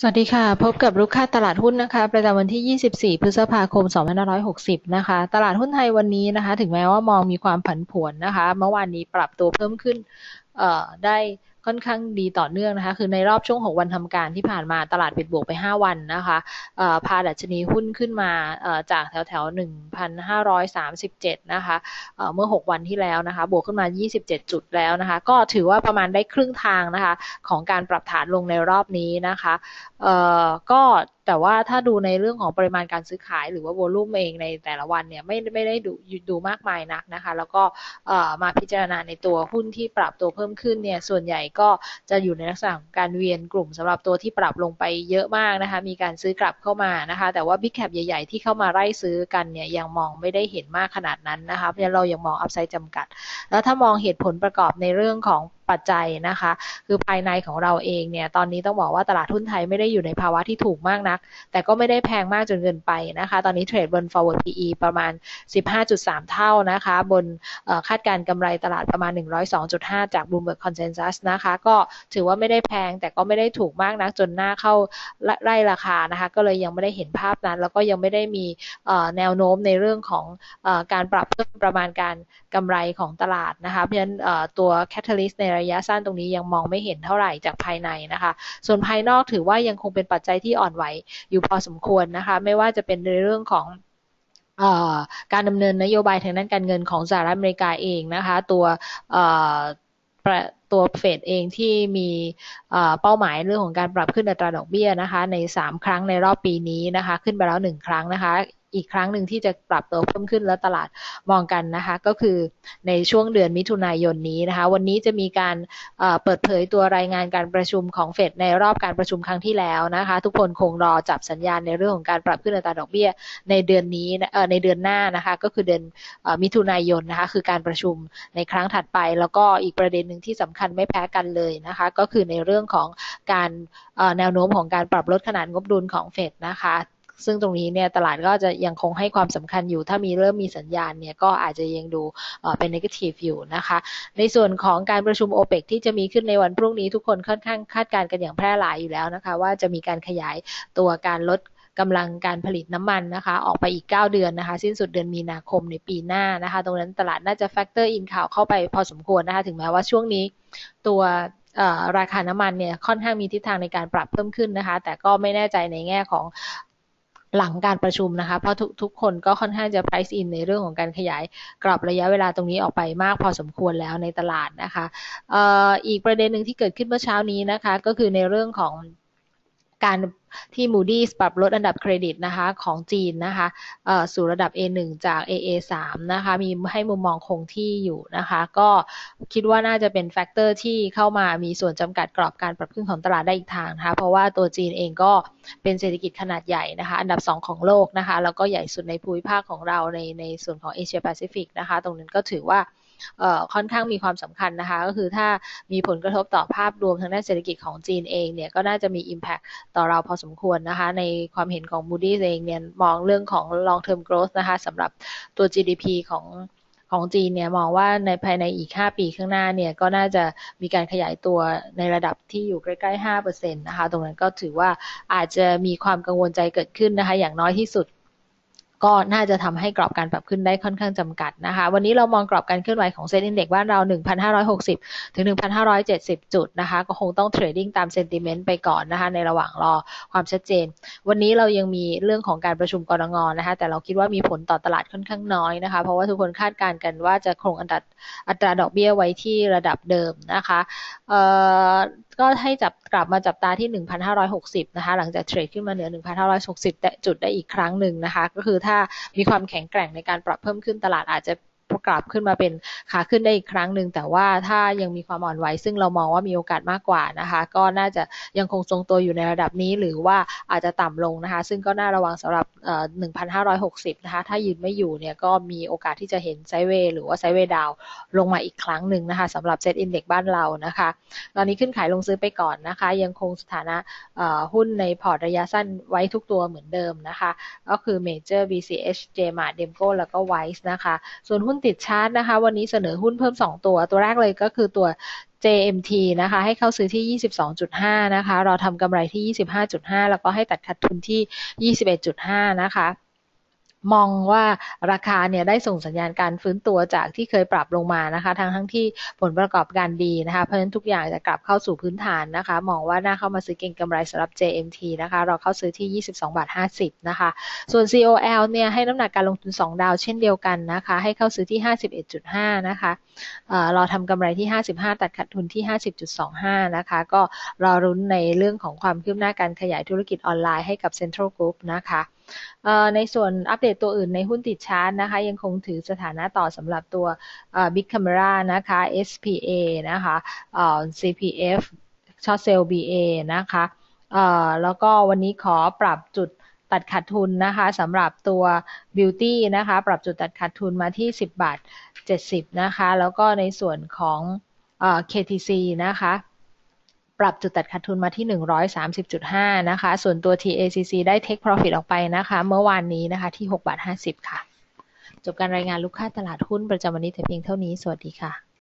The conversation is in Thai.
สวัสดีค่ะ พบกับลูกค้าตลาดหุ้นนะคะ ประจำวันที่ 24 พฤษภาคม 2560 นะคะ ตลาดหุ้นไทยวันนี้นะคะ ถึงแม้ว่ามองมีความผันผวนนะคะ เมื่อวานนี้ปรับตัวเพิ่มขึ้น ได้ค่อนข้างดีต่อเนื่องนะคะ คือในรอบช่วง 6 วันทำการที่ผ่านมาตลาดปิดบวกไป 5 วันนะคะพาดัชนีหุ้นขึ้นมาจากแถวแถว1,537 นะคะเมื่อ 6 วันที่แล้วนะคะ บวกขึ้นมา 27 จุดแล้วนะคะ ก็ถือว่าประมาณได้ครึ่งทางนะคะ ของการปรับฐานลงในรอบนี้นะคะก็ แต่ว่าถ้าดูในเรื่องของปริมาณการซื้อขาย หรือว่าโวลุ่มเองในแต่ละวันเนี่ยไม่ไม่ได้ดูดูมากมายนักนะคะ แล้วก็มาพิจารณาในตัวหุ้นที่ปรับตัวเพิ่มขึ้นเนี่ยส่วนใหญ่ก็จะอยู่ในลักษณะของการเวียนกลุ่มสำหรับตัวที่ปรับลงไปเยอะมากนะคะมีการซื้อกลับเข้ามานะคะ แต่ว่าบิ๊กแคปใหญ่ ๆ ที่เข้ามาไล่ซื้อกันเนี่ยยังมองไม่ได้เห็นมากขนาดนั้นนะคะเพราะฉะนั้นเรายังมองอัพไซด์จำกัด แล้วถ้ามองเหตุผลประกอบในเรื่องของ ปัจจัยนะคะ คือภายในของเราเองเนี่ยตอนนี้ต้องบอกว่าตลาดหุ้นไทยไม่ได้อยู่ในภาวะที่ถูกมากนัก แต่ก็ไม่ได้แพงมากจนเกินไปนะคะ ตอนนี้เทรดบน forward PE ประมาณ 15.3 เท่านะคะ บนคาดการกำไรตลาดประมาณ 102.5 จาก Bloomberg Consensus นะคะ ก็ถือว่าไม่ได้แพงแต่ก็ไม่ได้ถูกมากนักจนหน้าเข้าไล่ราคานะคะ ก็เลยยังไม่ได้เห็นภาพนั้น แล้วก็ยังไม่ได้มีแนวโน้มในเรื่องของการปรับเพิ่มประมาณการกำไรของตลาดนะคะ เพราะฉะนั้นตัว catalyst ในระยะสั้นตรงนี้ยังมองไม่เห็นเท่าไหร่จากภายในนะคะ ส่วนภายนอกถือว่ายังคงเป็นปัจจัยที่อ่อนไหวอยู่พอสมควรนะคะ ไม่ว่าจะเป็นในเรื่องของการดำเนินนโยบายทางด้านการเงินของสหรัฐอเมริกาเองนะคะ ตัวตัวเฟดเองที่มีเป้าหมายเรื่องของการปรับขึ้นอัตราดอกเบี้ยนะคะ ใน 3 ครั้งในรอบปีนี้นะคะ ขึ้นไปแล้ว 1 ครั้งนะคะ อีกครั้งหนึ่งที่จะปรับตัวเพิ่มขึ้นแล้วตลาดมองกันนะคะ ก็คือในช่วงเดือนมิถุนายนนี้นะคะ วันนี้จะมีการเปิดเผยตัวรายงานการประชุมของเฟดในรอบการประชุมครั้งที่แล้วนะคะ ทุกคนคงรอจับสัญญาณในเรื่องของการปรับขึ้นอัตราดอกเบี้ยในเดือนนี้ในเดือนหน้านะคะ ก็คือเดือนมิถุนายนนะคะ คือการประชุมในครั้งถัดไป แล้วก็อีกประเด็นหนึ่งที่สำคัญไม่แพ้กันเลยนะคะ ก็คือในเรื่องของการแนวโน้มของการปรับลดขนาดงบดุลของเฟดนะคะ ซึ่งตรงนี้เนี่ยตลาดก็จะยังคงให้ความสำคัญอยู่ ถ้ามีเริ่มมีสัญญาณเนี่ยก็อาจจะยังดูเป็น negative อยู่นะคะ ในส่วนของการประชุมโอเปกที่จะมีขึ้นในวันพรุ่งนี้ทุกคนค่อนข้างคาดการณ์กันอย่างแพร่หลายอยู่แล้วนะคะ ว่าจะมีการขยายตัวการลดกำลังการผลิตน้ำมันนะคะ ออกไปอีก 9 เดือนนะคะ สิ้นสุดเดือนมีนาคมในปีหน้านะคะ ตรงนั้นตลาดน่าจะแฟกเตอร์อินข่าวเข้าไปพอสมควรนะคะ ถึงแม้ว่าช่วงนี้ตัวราคาน้ำมันเนี่ยค่อนข้างมีทิศทางในการปรับเพิ่มขึ้นนะคะ แต่ก็ไม่แน่ใจในแง่ของ หลังการประชุมนะคะ เพราะทุกทุกคนก็ค่อนข้างจะ price in ในเรื่องของการขยายกรอบระยะเวลาตรงนี้ออกไปมากพอสมควรแล้วในตลาดนะคะอีกประเด็นหนึ่งที่เกิดขึ้นเมื่อเช้านี้นะคะ ก็คือในเรื่องของ การที่ Moody's ปรับลดอันดับเครดิตนะคะของจีนนะคะสู่ระดับ A1 จาก AA3 นะคะมีให้มุมมองคงที่อยู่นะคะก็คิดว่าน่าจะเป็นแฟกเตอร์ที่เข้ามามีส่วนจำกัดกรอบการปรับขึ้นของตลาดได้อีกทางนะคะเพราะว่าตัวจีนเองก็เป็นเศรษฐกิจขนาดใหญ่นะคะอันดับ 2 ของโลกนะคะแล้วก็ใหญ่สุดในภูมิภาคของเราในในส่วนของเอเชียแปซิฟิกนะคะตรงนั้นก็ถือว่า ค่อนข้างมีความสำคัญนะคะ ก็คือถ้ามีผลกระทบต่อภาพรวมทางด้านเศรษฐกิจของจีนเองเนี่ยก็น่าจะมี Impact ต่อเราพอสมควรนะคะ ในความเห็นของ Moody's เองเนี่ยมองเรื่องของ long term growth นะคะสำหรับตัว GDP ของของจีนเนี่ยมองว่าในภายในอีก 5 ปีข้างหน้าเนี่ยก็น่าจะมีการขยายตัวในระดับที่อยู่ใกล้ๆ5%นะคะ ตรงนั้นก็ถือว่าอาจจะมีความกังวลใจเกิดขึ้นนะคะ อย่างน้อยที่สุด ก็น่าจะทำให้กรอบการปรับขึ้นได้ค่อนข้างจำกัดนะคะ วันนี้เรามองกรอบการเคลื่อนไหวของเซ็นดินเด็กบ้านเรา 1,560 ถึง 1,570 จุดนะคะ ก็คงต้องเทรดดิ้งตามเซนติเมนต์ไปก่อนนะคะ ในระหว่างรอความชัดเจน วันนี้เรายังมีเรื่องของการประชุมกรงงนะคะ แต่เราคิดว่ามีผลต่อตลาดค่อนข้างน้อยนะคะ เพราะว่าทุกคนคาดการณ์กันว่าจะคงอัตราอัตราดอกเบี้ยไว้ที่ระดับเดิมนะคะก็ให้จับกลับมาจับตาที่ 1,560 นะคะ หลังจากเทรดขึ้นมาเหนือ 1,560แต่จุดได้อีกครั้งหนึ่งนะคะ ก็คือถ้ามีความแข็งแกร่งในการปรับเพิ่มขึ้นตลาดอาจจะ กลับขึ้นมาเป็นขาขึ้นได้อีกครั้งหนึ่งแต่ว่าถ้ายังมีความอ่อนไหวซึ่งเรามองว่ามีโอกาสมากกว่านะคะ ก็น่าจะยังคงทรงตัวอยู่ในระดับนี้ หรือว่าอาจจะต่ำลงนะคะ ซึ่งก็น่าระวังสำหรับ1,560 นะคะ ถ้ายืนไม่อยู่เนี่ยก็มีโอกาสที่จะเห็นไซเวย์หรือว่าไซเวย์ดาวลงมาอีกครั้งหนึ่งนะคะสำหรับเซตอินเด็กบ้านเรานะคะ ตอนนี้ขึ้นขายลงซื้อไปก่อนนะคะ ยังคงสถานะหุ้นในพอร์ตระยะสั้นไว้ทุกตัวเหมือนเดิมนะคะ ก็คือ Major BCH JMart Demco แล้วก็ Wise นะคะ ส่วนหุ้นนติดชาร์ตนะคะ วันนี้เสนอหุ้นเพิ่ม 2 ตัว ตัวแรกเลยก็คือตัว JMT นะคะ ให้เข้าซื้อที่ 22.5 นะคะ เราทำกำไรที่ 25.5 แล้วก็ให้ตัดขาดทุนที่ 21.5 นะคะ มองว่าราคาเนี่ยได้ส่งสัญญาณการฟื้นตัวจากที่เคยปรับลงมานะคะทั้งทั้งที่ผลประกอบการดีนะคะเพราะฉะนั้นทุกอย่างจะกลับเข้าสู่พื้นฐานนะคะ มองว่าน่าเข้ามาซื้อเก็งกำไรสำหรับ JMT นะคะเราเข้าซื้อที่ 22 บาท 50 นะคะ ส่วน COL เนี่ยให้น้ำหนักการลงทุน 2 ดาวเช่นเดียวกันนะคะ ให้เข้าซื้อที่ 51.5 นะคะเราทำกำไรที่ 55 ตัดขาดทุนที่ 50.25 นะคะ ก็รอรุ้นในเรื่องของความคืบหน้าการขยายธุรกิจออนไลน์ให้กับ Central Group นะคะ ในส่วนอัปเดตตัวอื่นในหุ้นติดชาร์ตนะคะ ยังคงถือสถานะต่อสำหรับตัว Big Camera นะคะ SPA นะคะ CPF ช็อตเซล BA นะคะแล้วก็วันนี้ขอปรับจุดตัดขาดทุนนะคะสำหรับตัว Beauty นะคะ ปรับจุดตัดขาดทุนมาที่ 10 บาท 70 นะคะ แล้วก็ในส่วนของ KTC นะคะ ปรับจุดตัดขาดทุนมาที่ 130.5 นะคะ ส่วนตัว TACC ได้ take profit ออกไปนะคะ เมื่อวานนี้นะคะที่6บาท50 ค่ะ จบการรายงานลูกค้าตลาดหุ้นประจำวันนี้แต่เพียงเท่านี้ สวัสดีค่ะ